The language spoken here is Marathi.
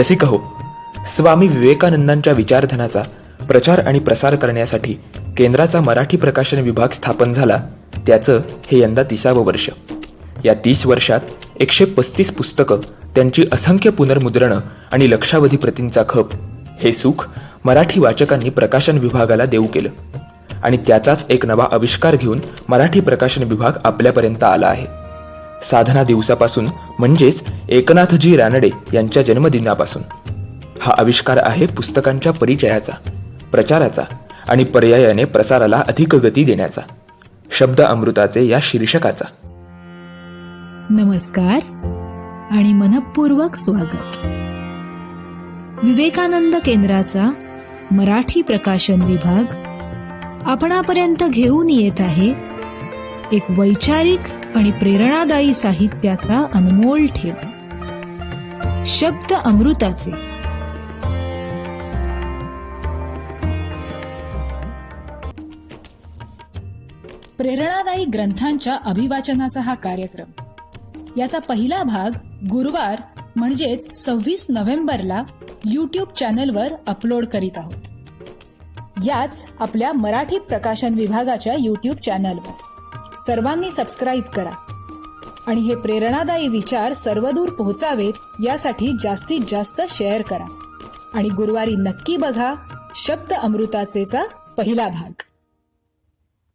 रसिक हो स्वामी विवेकानंदांच्या विचारधनाचा प्रचार आणि प्रसार करण्यासाठी केंद्राचा मराठी प्रकाशन विभाग स्थापन झाला त्याचं हे यंदा तिसावं वर्ष. या तीस वर्षात एकशे पस्तीस पुस्तकं त्यांची असंख्य पुनर्मुद्रणं आणि लक्षावधी प्रतींचा खप हे सुख मराठी वाचकांनी प्रकाशन विभागाला देऊ केलं. आणि त्याचाच एक नवा आविष्कार घेऊन मराठी प्रकाशन विभाग आपल्यापर्यंत आला आहे. साधना दिवसापासून म्हणजेच एकनाथजी रानडे यांच्या जन्मदिनापासून. हा आविष्कार आहे पुस्तकांच्या परिचयाचा प्रचाराचा आणि पर्यायाने प्रसाराला अधिक गती देण्याचा. शब्द अमृताचे या शीर्षकाचा. नमस्कार आणि मनपूर्वक स्वागत. विवेकानंद केंद्राचा मराठी प्रकाशन विभाग आपणापर्यंत घेऊन येत आहे एक वैचारिक आणि प्रेरणादायी साहित्याचा अनमोल ठेवा. शब्द अमृताचे. प्रेरणादायी ग्रंथांच्या अभिवाचनाचा हा कार्यक्रम. याचा पहिला भाग गुरुवार म्हणजेच सव्वीस नोव्हेंबरला यूट्यूब चॅनलवर अपलोड करीत आहोत. याच आपल्या मराठी प्रकाशन विभागाच्या यूट्यूब चॅनलवर. सर्वांनी सबस्क्राईब करा. आणि हे प्रेरणादायी विचार सर्वदूर पोहोचावेत यासाठी जास्तीत जास्त शेअर करा. आणि गुरुवारी नक्की बघा शब्द अमृताचेचा पहिला भाग.